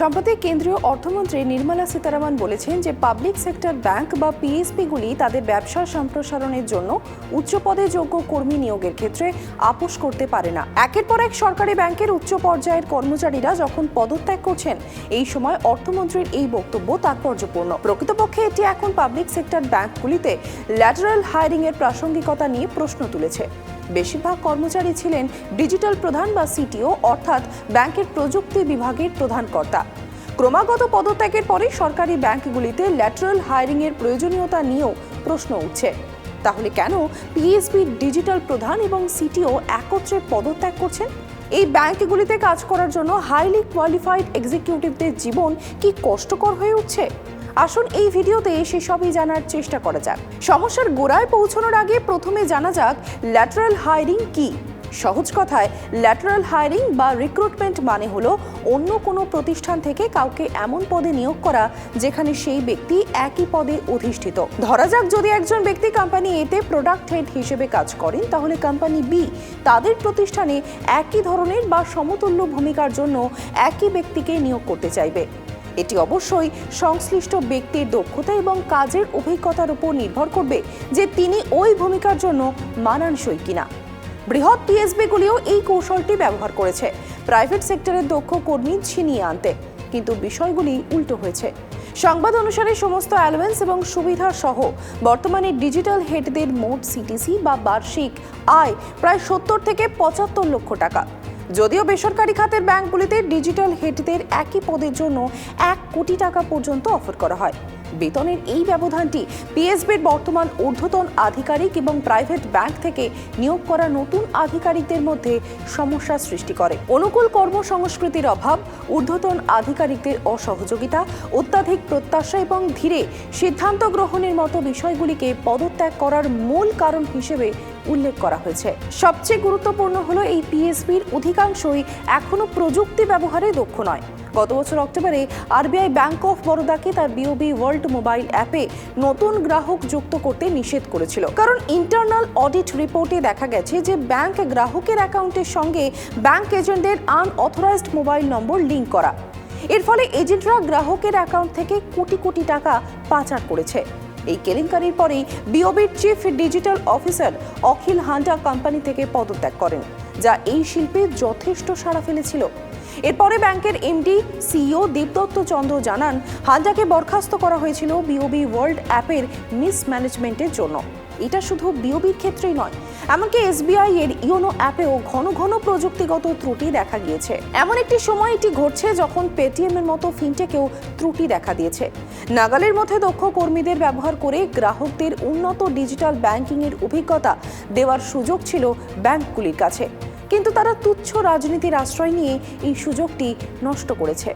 সম্প্রতি কেন্দ্রীয় অর্থমন্ত্রী নির্মলা সীতারামন বলেছেন যে পাবলিক সেক্টর ব্যাংক বা পিএসপিগুলি তাদের ব্যবসা সম্প্রসারণের জন্য উচ্চ পদে যোগ্য কর্মী নিয়োগের ক্ষেত্রে আপোষ করতে পারে না। একের পর এক সরকারি ব্যাংকের উচ্চ পর্যায়ের কর্মচারীরা যখন পদত্যাগ করছেন, এই সময় অর্থমন্ত্রীর এই বক্তব্য তাৎপর্যপূর্ণ। প্রকৃতপক্ষে এটি এখন পাবলিক সেক্টর ব্যাংকগুলিতে ল্যাটারাল হায়ারিং এর প্রাসঙ্গিকতা নিয়ে প্রশ্ন তুলেছে। বেশিরভাগ কর্মচারী ছিলেন ডিজিটাল প্রধান বা সিটিও, অর্থাৎ ব্যাংকের প্রযুক্তি বিভাগের প্রধান কর্তা। ক্রমাগত পদত্যাগের পরে সরকারি ব্যাংকগুলিতে ল্যাটারাল হায়ারিং এর প্রয়োজনীয়তা নিয়েও প্রশ্ন উঠছে। তাহলে কেন পিএসবি ডিজিটাল প্রধান এবং সিটিও একত্রে পদত্যাগ করছেন? এই ব্যাংকগুলিতে কাজ করার জন্য হাইলি কোয়ালিফাইড এক্সিকিউটিভদের জীবন কি কষ্টকর হয়ে উঠছে? আসুন এই ভিডিওতে সেসবই জানার চেষ্টা করা যাক। সমস্যার গোড়ায় পৌঁছানোর আগে প্রথমে জানা যাক ল্যাটারাল হায়ারিং কি। সহজ কথায় ল্যাটারাল হায়ারিং বা রিক্রুটমেন্ট মানে হলো অন্য কোনো প্রতিষ্ঠান থেকে কাউকে এমন পদে নিয়োগ করা যেখানে সেই ব্যক্তি একই পদে অধিষ্ঠিত। ধরা যাক যদি একজন ব্যক্তি কোম্পানি এতে প্রোডাক্ট হেড হিসেবে কাজ করেন, তাহলে কোম্পানি বি তাদের প্রতিষ্ঠানে একই ধরনের বা সমতুল্য ভূমিকার জন্য একই ব্যক্তিকে নিয়োগ করতে চাইবে। এটি অবশ্যই সংশ্লিষ্ট ব্যক্তির দক্ষতা এবং কাজের অভিজ্ঞতার উপর নির্ভর করবে যে তিনি ওই ভূমিকার জন্য মানানসই কিনা। বৃহৎ পিএসবিগুলিও এই কৌশলটি ব্যবহার করেছে। প্রাইভেট সেক্টরের দক্ষ কর্মী ছিনিয়ে আনতে। কিন্তু বিষয়গুলি উল্টো হয়েছে। সংবাদ অনুসারে সমস্ত অ্যালোয়েন্স এবং সুবিধা সহ বর্তমানে ডিজিটাল হেডদের মোট সিটিসি বা বার্ষিক আয় প্রায় সত্তর থেকে পঁচাত্তর লক্ষ টাকা। যদিও বেসরকারি খাতের ব্যাংকগুলিতে ডিজিটাল হেডদের একই পদের জন্য এক কোটি টাকা পর্যন্ত অফার করা হয়। বেতনের এই ব্যবধানটি পিএসবির বর্তমান ঊর্ধ্বতন আধিকারিক এবং প্রাইভেট ব্যাংক থেকে নিয়োগ করা নতুন আধিকারিকদের মধ্যে সমস্যা সৃষ্টি করে। অনুকূল কর্মসংস্কৃতির অভাব, ঊর্ধ্বতন আধিকারিকদের অসহযোগিতা, অত্যাধিক প্রত্যাশা এবং ধীরে সিদ্ধান্ত গ্রহণের মতো বিষয়গুলিকে পদত্যাগ করার মূল কারণ হিসেবে উল্লেখ করা হয়েছে। সবচেয়ে গুরুত্বপূর্ণ হলো এই পিএসবির অধিকাংশই এখনও প্রযুক্তি ব্যবহারে দক্ষ নয়। গত বছর অক্টোবরে আরবিআই ব্যাংক অফ বরোদাকে তার বিওবি ওয়ার্ল্ড মোবাইল অ্যাপে নতুন গ্রাহক যুক্ত করতে নিষেধ করেছিল। কারণ ইন্টারনাল অডিট রিপোর্টে দেখা গেছে যে ব্যাংক গ্রাহকের অ্যাকাউন্টের সঙ্গে ব্যাংক এজেন্টদের আনঅথরাইজড মোবাইল নম্বর লিঙ্ক করা। এর ফলে এজেন্টরা গ্রাহকের অ্যাকাউন্ট থেকে কোটি কোটি টাকা পাচার করেছে। এই কেলেঙ্কারির পরেই বিওবির chief digital officer Akhil Handa company থেকে পদত্যাগ করেন, যা এই শিল্পে যথেষ্ট সাড়া ফেলেছিল। এরপরে ব্যাংকের এমডি সিইও দীপদত্ত চন্দ্র জানান, হালদাকে বরখাস্ত করা হয়েছিল বিওবি ওয়ার্ল্ড অ্যাপের মিসম্যানেজমেন্টের জন্য। এটা শুধু বিওবির ক্ষেত্রেই নয়, এমনকি এসবিআই এর ইওনো অ্যাপেও ঘন ঘন প্রযুক্তিগত ত্রুটি দেখা গিয়েছে এমন একটি সময় এটি ঘটছে যখন পেটিএম এর মতো ফিনটেকেও ত্রুটি দেখা দিয়েছে। নাগালের মধ্যে দক্ষ কর্মীদের ব্যবহার করে গ্রাহকদের উন্নত ডিজিটাল ব্যাংকিং এর অভিজ্ঞতা দেওয়ার সুযোগ ছিল ব্যাংকগুলির কাছে। কিন্তু তারা তুচ্ছ রাজনীতির আশ্রয় নিয়ে এই সুযোগটি নষ্ট করেছে।